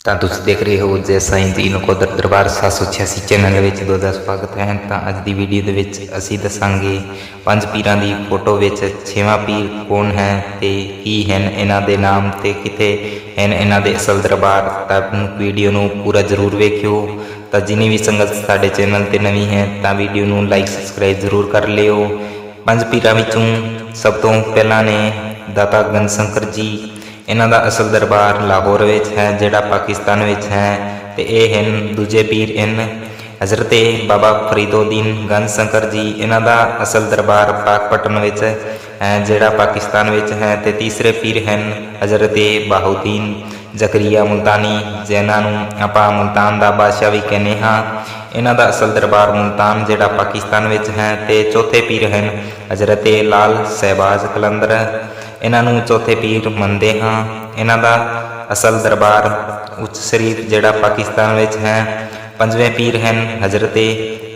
ਤਾਂ ਤੁਸੀਂ ਦੇਖ ਰਹੇ ਹੋ ਜੈ ਸਾਈਂ ਜੀ ਨਕੋਦਰ ਦਰਬਾਰ 786 ਚੈਨਲ ਵਿੱਚ ਤੁਹਾਡਾ ਸਵਾਗਤ ਹੈ ਤਾਂ ਅੱਜ ਦੀ ਵੀਡੀਓ ਦੇ ਵਿੱਚ ਅਸੀਂ ਦੱਸਾਂਗੇ ਪੰਜ ਪੀਰਾਂ ਦੀ ਫੋਟੋ ਵਿੱਚ ਛੇਵਾਂ ਪੀਰ ਕੌਣ ਹੈ ਤੇ ਕੀ ਹਨ ਇਹਨਾਂ ਦੇ ਨਾਮ ਤੇ ਕਿਤੇ ਹਨ ਇਹਨਾਂ ਦੇ ਅਸਲ ਦਰਬਾਰ ਤਾਂ ਵੀਡੀਓ ਨੂੰ ਪੂਰਾ ਜ਼ਰੂਰ ਵੇਖਿਓ ਤਾਂ ਜਿਨੀ ਵੀ ਸੰਗਤ ਸਾਡੇ ਚੈਨਲ ਤੇ ਨਵੀਂ ਹੈ ਤਾਂ ਵੀਡੀਓ ਨੂੰ ਲਾਈਕ ਸਬਸਕ੍ਰਾਈਬ ਜ਼ਰੂਰ ਕਰ ਲਿਓ ਪੰਜ ਪੀਰਾਂ ਵਿੱਚੋਂ ਸਭ ਤੋਂ ਪਹਿਲਾਂ ਨੇ ਦਾਤਾ ਗੰਜ ਸ਼ੰਕਰ ਜੀ ਇਹਨਾਂ ਦਾ ਅਸਲ ਦਰਬਾਰ ਲਾਹੌਰ ਵਿੱਚ ਹੈ, ਜਿਹੜਾ ਪਾਕਿਸਤਾਨ ਵਿੱਚ ਹੈ ਤੇ ਇਹ ਹਨ ਦੂਜੇ ਪੀਰ ਹਨ। ਹਜ਼ਰਤ ਬਾਬਾ ਫਰੀਦੋਦੀਨ ਗੰਜ ਸ਼ੰਕਰ ਜੀ ਇਹਨਾਂ ਦਾ ਅਸਲ ਦਰਬਾਰ ਪਾਕਪਟਨ ਵਿੱਚ ਹੈ, ਜਿਹੜਾ ਪਾਕਿਸਤਾਨ ਵਿੱਚ ਹੈ ਤੇ ਤੀਸਰੇ ਪੀਰ ਹਨ ਹਜ਼ਰਤ ਬਾਹਉਦੀਨ ਜ਼ਕਰੀਆ ਮੁਲਤਾਨੀ ਜਿਹਨਾਂ ਨੂੰ ਆਪਾਂ ਮੁਲਤਾਨ ਦਾ ਬਾਦਸ਼ਾਹ ਵੀ ਕਹਿੰਦੇ ਹਾਂ। ਇਹਨਾਂ ਦਾ ਅਸਲ ਦਰਬਾਰ ਮੁਲਤਾਨ ਜਿਹੜਾ ਪਾਕਿਸਤਾਨ ਵਿੱਚ ਹੈ ਤੇ ਚੌਥੇ ਪੀਰ ਹਨ ਹਜ਼ਰਤ ਲਾਲ ਸਹਿਬਾਜ਼ ਕਲੰਦਰ ਇਹਨਾਂ ਨੂੰ ਚੌਥੇ ਪੀਰ ਮੰਨਦੇ ਹਾਂ। ਇਹਨਾਂ ਦਾ ਅਸਲ ਦਰਬਾਰ ਉੱਚ ਸ਼ਰੀਫ ਜਿਹੜਾ ਪਾਕਿਸਤਾਨ ਵਿੱਚ ਹੈ। ਪੰਜਵੇਂ ਪੀਰ ਹਨ ਹਜ਼ਰਤ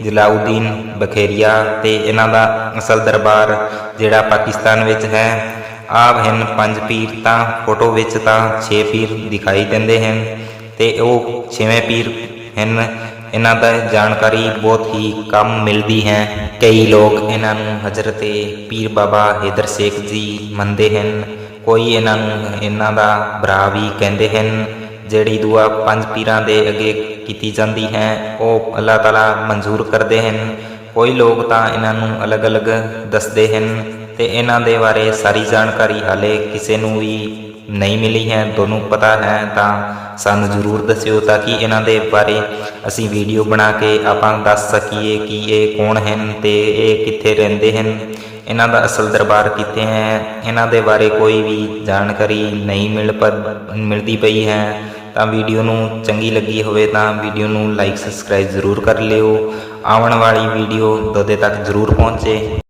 ਜਲਾਉਦੀਨ ਬਖੇਰੀਆ ਤੇ ਇਹਨਾਂ ਦਾ ਅਸਲ ਦਰਬਾਰ ਜਿਹੜਾ ਪਾਕਿਸਤਾਨ ਵਿੱਚ ਹੈ। ਆਪ ਹਨ ਪੰਜ ਪੀਰ ਤਾਂ ਫੋਟੋ ਵਿੱਚ ਤਾਂ 6 ਪੀਰ ਦਿਖਾਈ ਦਿੰਦੇ ਹਨ ਤੇ ਉਹ ਛੇਵੇਂ ਪੀਰ ਹਨ ਇਹਨਾਂ ਦਾ ਜਾਣਕਾਰੀ ਬਹੁਤ ਹੀ ਕਮ ਮਿਲਦੀ ਹੈ। ਕਈ ਲੋਕ ਇਹਨਾਂ ਨੂੰ ਹਜ਼ਰਤ ਪੀਰ ਬਾਬਾ ਹੈਦਰ ਸ਼ੇਖ ਜੀ ਮੰਨਦੇ ਹਨ। ਕੋਈ ਇਹਨਾਂ ਨੂੰ ਇਹਨਾਂ ਦਾ ਭਰਾ ਵੀ ਕਹਿੰਦੇ ਹਨ। ਜਿਹੜੀ ਦੁਆ ਪੰਜ ਪੀਰਾਂ ਦੇ ਅੱਗੇ ਕੀਤੀ ਜਾਂਦੀ ਹੈ, ਉਹ ਅੱਲਾਹ ਤਾਲਾ ਮਨਜ਼ੂਰ ਕਰਦੇ ਹਨ। ਕੋਈ ਲੋਕ ਤਾਂ ਇਹਨਾਂ ਨੂੰ ਅਲੱਗ-ਅਲੱਗ ਦੱਸਦੇ ਹਨ। ਤੇ ਇਹਨਾਂ ਦੇ ਬਾਰੇ ਸਾਰੀ ਜਾਣਕਾਰੀ ਹਾਲੇ ਕਿਸੇ ਨੂੰ ਵੀ ਨਹੀਂ ਮਿਲੀ ਹੈ ਤੁਹਾਨੂੰ ਪਤਾ ਹੈ, ਤਾਂ ਸਾਨੂੰ ਜ਼ਰੂਰ ਦੱਸਿਓ ਤਾਂ ਕਿ ਇਹਨਾਂ ਦੇ ਬਾਰੇ ਅਸੀਂ ਵੀਡੀਓ ਬਣਾ ਕੇ ਆਪਾਂ ਦੱਸ ਸਕੀਏ ਕਿ ਇਹ ਕੌਣ ਹਨ ਤੇ ਇਹ ਕਿੱਥੇ ਰਹਿੰਦੇ ਹਨ। ਇਹਨਾਂ ਦਾ ਅਸਲ ਦਰਬਾਰ ਕਿੱਥੇ ਹੈ, ਇਹਨਾਂ ਦੇ ਬਾਰੇ ਕੋਈ ਵੀ ਜਾਣਕਾਰੀ ਨਹੀਂ ਮਿਲ ਪ- ਮਿਲਦੀ ਪਈ ਹੈ। ਤਾਂ ਵੀਡੀਓ ਨੂੰ ਚੰਗੀ ਲੱਗੀ ਹੋਵੇ ਤਾਂ ਵੀਡੀਓ ਨੂੰ ਲਾਈਕ, ਸਬਸਕ੍ਰਾਈਬ ਜ਼ਰੂਰ ਕਰ ਲਿਓ। ਆਉਣ ਵਾਲੀ ਵੀਡੀਓ ਤੁਹਾਡੇ ਤੱਕ ਜ਼ਰੂਰ ਪਹੁੰਚੇ।